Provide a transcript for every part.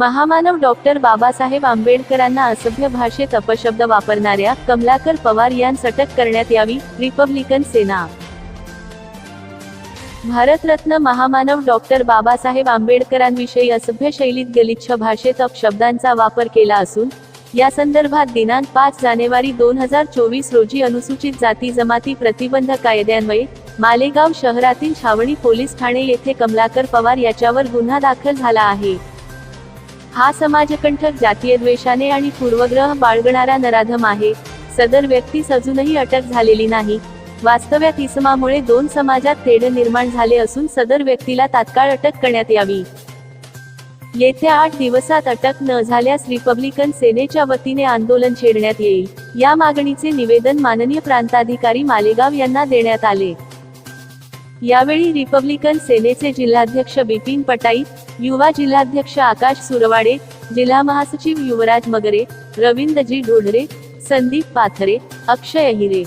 महामानव डॉक्टर बाबासाहेब आंबेडकरांना असभ्य भाषेत अपशब्द वापरणाऱ्या कमलाकर पवार यांस अटक करण्यात यावी रिपब्लिकन सेना. भारतरत्न महामानव डॉक्टर बाबासाहेब आंबेडकरांविषयी असभ्य शैलीत गलिच्छ भाषेत अपशब्दांचा वापर केला असून या संदर्भात दिनांक पाच जानेवारी दोन हजार चोवीस रोजी अनुसूचित जाती जमाती प्रतिबंध कायद्यान्वये मालेगाव शहरातील छावणी पोलीस ठाणे येथे कमलाकर पवार याच्यावर गुन्हा दाखल झाला आहे. हा समाजकंठक जातीय द्वेषाने आणि पूर्वग्रह बाळगणारा नराधम आहे. सदर व्यक्तीस अजूनही अटक झालेली नाही. वास्तव्यात इसमामुळे दोन समाजात तेढ निर्माण झाले असून सदर व्यक्तीला तात्काळ अटक करण्यात यावी. येत्या आठ दिवसात अटक न झाल्यास रिपब्लिकन सेनेच्या वतीने आंदोलन छेडण्यात येईल. या मागणीचे निवेदन माननीय प्रांताधिकारी मालेगाव यांना देण्यात आले. यावेळी रिपब्लिकन सेनेचे जिल्हाध्यक्ष बिपिन पटाई युवा जिल्हाध्यक्ष आकाश सुरवाडे जिल्हा महासचिव युवराज मगरे रवींद्रजी ढोढरे संदीप पाथरे अक्षय अहिरे.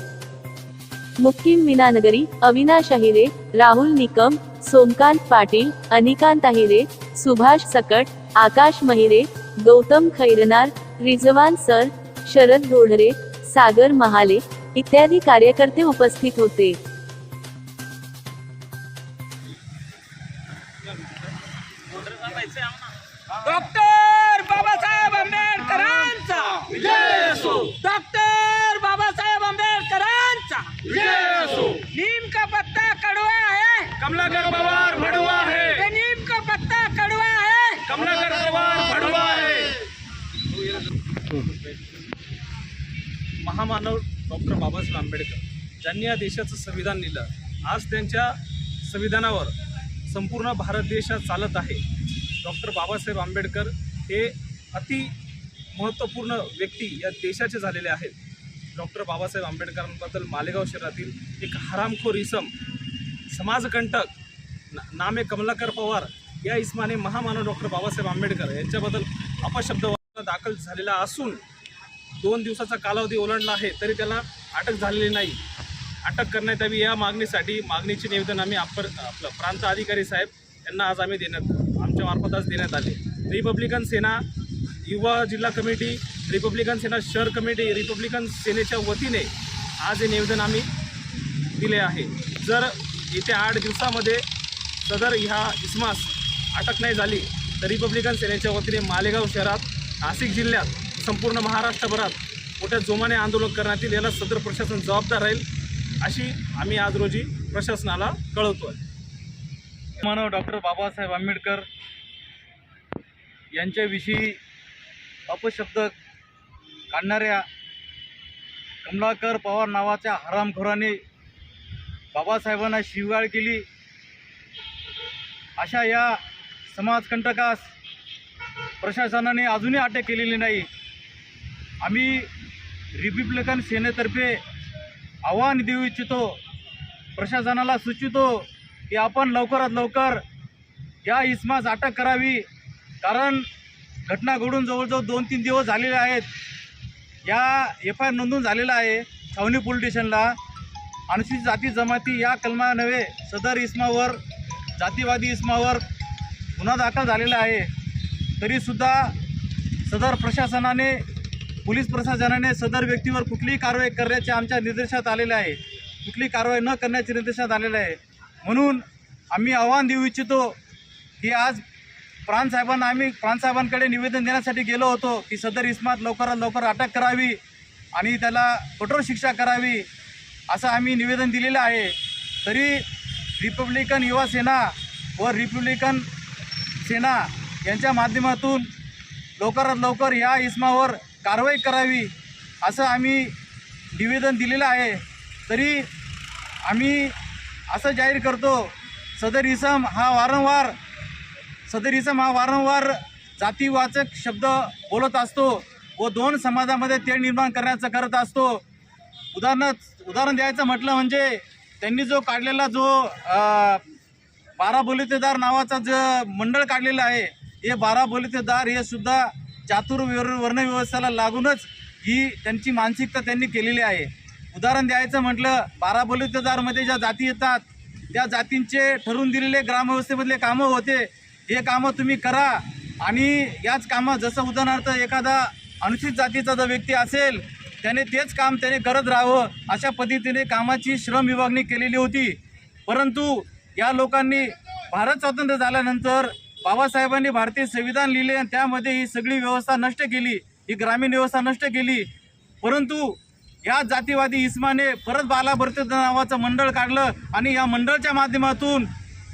मुक्कीम मीनानगरी अविनाश अहिरे राहुल निकम सोमकांत पाटील अनिकांत अहिरे सुभाष सकट आकाश महिरे गौतम खैरनार रिजवान सर शरद ढोढरे सागर महाले इत्यादी कार्यकर्ते उपस्थित होते. महामानव डॉक्टर बाबासाहेब आंबेडकर ज्यांनी या देशाचं संविधान लिहिलं आज त्यांच्या संविधानावर संपूर्ण भारत देशात चालत आहे. डॉक्टर बाबासाहेब आंबेडकर हे अति महत्त्वपूर्ण व्यक्ती या देशाचे झालेले आहेत. डॉक्टर बाबासाहेब आंबेडकरांबद्दल मालेगाव शहरातील एक हरामखोर इसम समाजकंटक ना- नामे कमलाकर पवार या इस्माने महामानव डॉक्टर बाबासाहेब आंबेडकर यांच्याबद्दल अपशब्द दाखल झालेला असून दोन दिवसाचा कालावधी ओलांडला आहे तरी त्याला अटक झालेली नाही. अटक करण्यात यावी या मागणीसाठी मागणीचे निवेदन आम्ही अपर आपलं प्रांत अधिकारी साहेब यांना आज आम्ही देण्यात आमच्या मार्फत आज देण्यात आले. रिपब्लिकन सेना युवा जिल्हा कमिटी रिपब्लिकन सेना शहर कमिटी रिपब्लिकन सेनेच्या वतीने आज हे निवेदन आम्ही दिले आहे. जर येत्या आठ दिवसामध्ये सदर ह्या इसमास अटक नाही झाली तर रिपब्लिकन सेनेच्या वतीने मालेगाव शहरात नाशिक जिल्ह्यात संपूर्ण महाराष्ट्रभरात मोठ्या जोमाने आंदोलन करण्यात येईल याला सदर प्रशासन जबाबदार राहील अशी आम्ही आज रोजी प्रशासनाला कळवतो आहे मानव डॉक्टर बाबासाहेब आंबेडकर यांच्याविषयी अपशब्द काढणाऱ्या कमलाकर पवार नावाच्या हरामखोराने बाबासाहेबांना शिवगाळ केली. अशा या समाजकंटकास प्रशासनाने अजूनही अटक केलेली नाही. आम्ही रिपब्लिकन सेनेतर्फे आव्हान देऊ इच्छितो प्रशासनाला सुचितो की आपण लवकरात लवकर या इसमास अटक करावी. कारण घटना घडून जवळजवळ दोन तीन दिवस झालेले आहेत. या एफ आय आर नोंदून झालेला आहे छावणी पोलीस स्टेशनला. अनुसूचित जाती जमाती या कलमा नव्हे सदर इस्मावर जातीवादी इस्मावर गुन्हा दाखल झालेला आहे. तरीसुद्धा सदर प्रशासनाने पोलीस प्रशासनाने सदर व्यक्तीवर कुठलीही कारवाई करण्याचे आमच्या निर्देशात आलेले आहे. कुठली कारवाई न करण्याचे निर्देशात आलेले आहे. म्हणून आम्ही आव्हान देऊ इच्छितो की आज प्राणसाहेबांना आम्ही प्राणसाहेबांकडे निवेदन देण्यासाठी गेलो होतो की सदर इस्मात लवकरात लवकर अटक करावी आणि त्याला कठोर शिक्षा करावी असं आम्ही निवेदन दिलेलं आहे. तरी रिपब्लिकन युवा सेना व रिपब्लिकन सेना यांच्या माध्यमातून लवकरात लवकर या इस्मावर कारवाई करावी असं आम्ही निवेदन दिलेलं आहे. तरी आम्ही असं जाहीर करतो सदर इसम हा वारंवार सदर इसम हा वारंवार जातीवाचक शब्द बोलत असतो व दोन समाजामध्ये तेढ निर्माण करण्याचं करत असतो. उदाहरण उदाहरण द्यायचं म्हटलं म्हणजे त्यांनी जो काढलेला जो बारा बोलितेदार नावाचा जो मंडळ काढलेलं आहे हे बारा बोलितेदार हे सुद्धा चातुर वर्णव्यवस्थेला लागूनच ही त्यांची मानसिकता त्यांनी केलेली आहे. उदाहरण द्यायचं म्हटलं बारा बोलितेदारमध्ये ज्या जाती येतात त्या जातींचे ठरवून दिलेले ग्रामव्यवस्थेमधले कामं होते. हे कामं तुम्ही करा आणि याच कामं जसं उदाहरणार्थ एखादा अनुसूचित जातीचा जर व्यक्ती असेल त्याने तेच काम त्याने करत राहावं अशा पद्धतीने कामाची श्रम विभागणी केलेली होती. परंतु या लोकांनी भारत स्वातंत्र्य झाल्यानंतर बाबासाहेबांनी भारतीय संविधान लिहिले आणि त्यामध्ये ही सगळी व्यवस्था नष्ट केली ही ग्रामीण व्यवस्था नष्ट केली. परंतु या जातीवादी इस्माने परत बालाभरत नावाचं मंडळ काढलं आणि या मंडळच्या माध्यमातून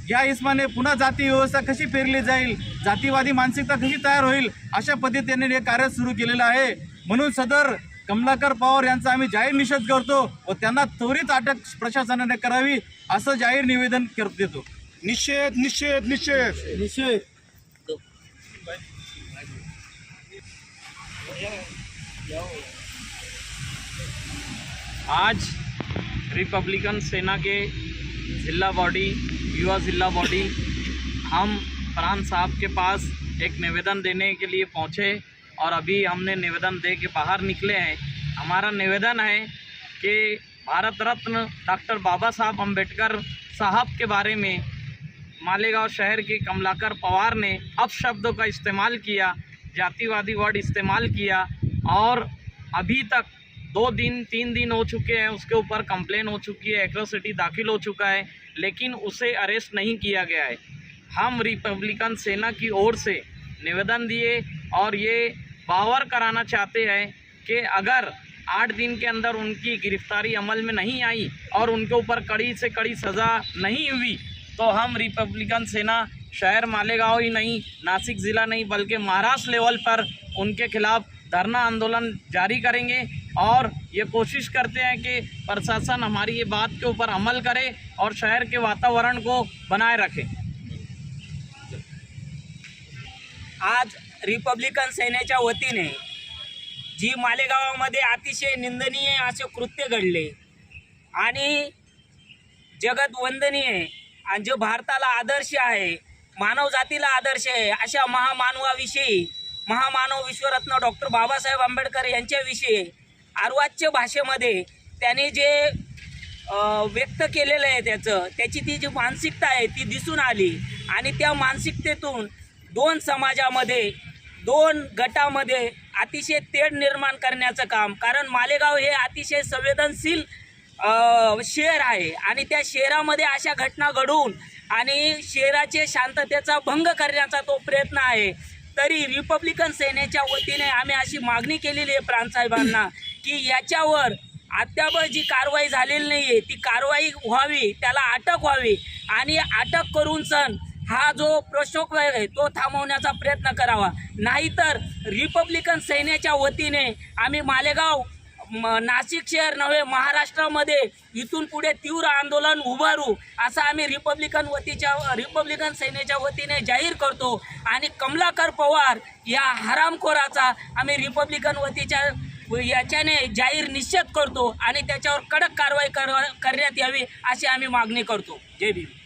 या इस्माने पुन्हा जाती व्यवस्था कशी पेरली जाईल जातीवादी मानसिकता कशी तयार होईल अशा पद्धतीने हे कार्य सुरू केलेलं आहे. म्हणून सदर कमलाकर पवार यांचा आम्ही जाहीर निषेध करतो व त्यांना त्वरित अटक प्रशासनाने करावी असं जाहीर निवेदन कर देतो. निषेध निषेध निषेध। निषेध। आज रिपब्लिकन सेना के जिला बॉडी युवा जिला बॉडी हम फरहान साहब के पास एक निवेदन देने के लिए पहुँचे और अभी हमने निवेदन दे के बाहर निकले हैं। हमारा निवेदन है कि भारत रत्न डॉक्टर बाबा साहब अंबेडकर साहब के बारे में मालेगांव शहर के कमलाकर पवार ने अपशब्दों का इस्तेमाल किया, जातिवादी वर्ड इस्तेमाल किया और अभी तक दो दिन, तीन दिन हो चुके हैं, उसके ऊपर कंप्लेन हो चुकी है, एट्रोसिटी दाखिल हो चुका है, लेकिन उसे अरेस्ट नहीं किया गया है। हम रिपब्लिकन सेना की ओर से निवेदन दिए और ये बावर कराना चाहते हैं कि अगर आठ दिन के अंदर उनकी गिरफ्तारी अमल में नहीं आई और उनके ऊपर कड़ी से कड़ी सज़ा नहीं हुई तो हम रिपब्लिकन सेना शहर मालेगांव ही नहीं, नासिक ज़िला नहीं, बल्कि महाराष्ट्र लेवल पर उनके खिलाफ धरना आंदोलन जारी करेंगे। और ये कोशिश करते हैं कि प्रशासन हमारी ये बात के ऊपर अमल करे और शहर के वातावरण को बनाए रखे। आज रिपब्लिकन सेनेच्या वतीने जी मालेगावामध्ये अतिशय निंदनीय असे कृत्य घडले जगत वंदनीय आणि जो भारताला आदर्श आहे मानवजातीला आदर्श आहे अशा महामानवाविषयी महामानव विश्वरत्न डॉक्टर बाबासाहेब आंबेडकर यांच्याविषयी अर्वाच्य भाषेमध्ये त्यांनी जे व्यक्त केलेलं आहे त्याचं त्याची ती जी मानसिकता आहे ती दिसून आली. आणि त्या मानसिकतेतून दोन समाजामध्ये दोन गटामध्ये अतिशय तेढ निर्माण करण्याचं काम कारण मालेगाव हे अतिशय संवेदनशील अ, शहर आहे. आणि त्या शहरामध्ये अशा घटना घडून आणि शहराचे शांततेचा भंग करण्याचा तो प्रयत्न आहे. तरी रिपब्लिकन सेनेच्या वतीने आम्ही अशी मागणी केलेली आहे प्रांतसाहेबांना की याच्यावर अद्याप जी कारवाई झालेली नाही आहे ती कारवाई व्हावी त्याला अटक व्हावी आणि अटक करून सण हा जो प्रशोक आहे तो थांबवण्याचा प्रयत्न करावा. नाहीतर रिपब्लिकन सैन्याच्या वतीने आम्ही मालेगाव नाशिक शहर नव्हे महाराष्ट्रामध्ये इथून पुढे तीव्र आंदोलन उभारू असं आम्ही रिपब्लिकन वतीच्या रिपब्लिकन सेनेच्या वतीने जाहीर करतो. आणि कमलाकर पवार या हरामखोराचा आम्ही रिपब्लिकन वतीच्या याच्याने जाहीर निषेध करतो आणि त्याच्यावर कडक कारवाई कर करण्यात यावी अशी आम्ही मागणी करतो. जय भीम.